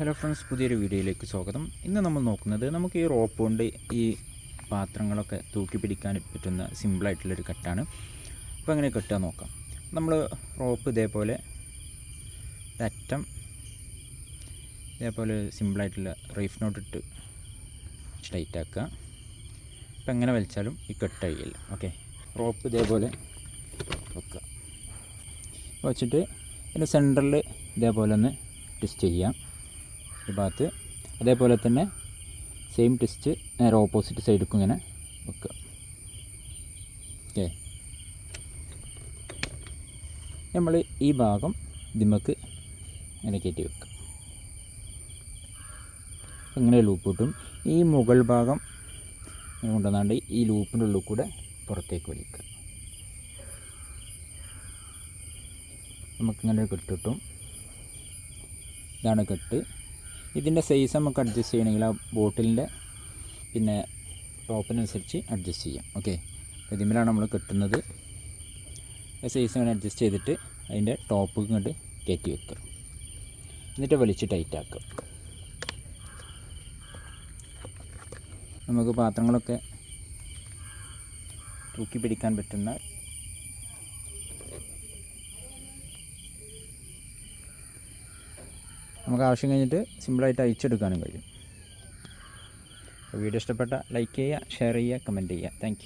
Hello friends പുതിയൊരു വീഡിയോയിലേക്ക് സ്വാഗതം. ഇന്ന് നമ്മൾ നോക്കുന്നത് നമുക്ക് ഈ റോപ്പ് കൊണ്ട് ഈ പാത്രങ്ങളൊക്കെ തൂക്കി പിടിക്കാൻ പറ്റുന്ന സിമ്പിളായിട്ടുള്ളൊരു കെട്ടാണ്. അപ്പോൾ എങ്ങനെ കെട്ടുക നോക്കാം. നമ്മൾ റോപ്പ് ഇതേപോലെ അറ്റം ഇതേപോലെ സിമ്പിളായിട്ടുള്ള റീഫ് നോട്ട് ഇട്ട് ടൈറ്റ് ആക്കുക. അപ്പോൾ എങ്ങനെ വലിച്ചാലും ഈ കെട്ട് കഴിയില്ല. ഓക്കെ റോപ്പ് ഇതേപോലെ വെക്കുക. വെച്ചിട്ട് ഇതിന്റെ സെന്ററിൽ ഇതേപോലെ ഒന്ന് ട്വിസ്റ്റ് ചെയ്യാം ഈ ഭാഗത്ത്. അതേപോലെ തന്നെ സെയിം ട്വിസ്റ്റ് നേരെ ഓപ്പോസിറ്റ് സൈഡിക്കും ഇങ്ങനെ വെക്കുക. ഓക്കെ നമ്മൾ ഈ ഭാഗം ദിമക്ക് ഇങ്ങനെ കയറ്റി വെക്കുക. ഇങ്ങനെ ലൂപ്പ് കിട്ടും ഈ മുകൾ ഭാഗം കൊണ്ടുവന്നാണ്ട് ഈ ലൂപ്പിന്റെ ഉള്ളിൽ കൂടെ പുറത്തേക്ക് വലിക്കുക. നമുക്കിങ്ങനെ ഒരു കെട്ട് കിട്ടും ഇതാണ് കെട്ട്. ഇതിന്റെ സൈസ് നമുക്ക് അഡ്ജസ്റ്റ് ചെയ്യണമെങ്കിൽ ആ ബോട്ടിലിന്റെ പിന്നെ ടോപ്പിനനുസരിച്ച് അഡ്ജസ്റ്റ് ചെയ്യാം. ഓക്കെ ഇതിമിലാണ് നമ്മൾ കെട്ടുന്നത്. സൈസ് അങ്ങനെ അഡ്ജസ്റ്റ് ചെയ്തിട്ട് അതിന്റെ ടോപ്പ് ഇങ്ങോട്ട് കയറ്റി വെക്കുക. എന്നിട്ട് വലിച്ച് ടൈറ്റ് ആക്കുക. നമുക്ക് പാത്രങ്ങളൊക്കെ തൂക്കി പിടിക്കാൻ പറ്റുന്ന നമുക്ക് ആവശ്യം കഴിഞ്ഞിട്ട് സിമ്പിളായിട്ട് അയച്ചെടുക്കാനും കഴിയും. വീഡിയോ ഇഷ്ടപ്പെട്ട ലൈക്ക് ചെയ്യുക ഷെയർ ചെയ്യുക കമന്റ് ചെയ്യുക. താങ്ക്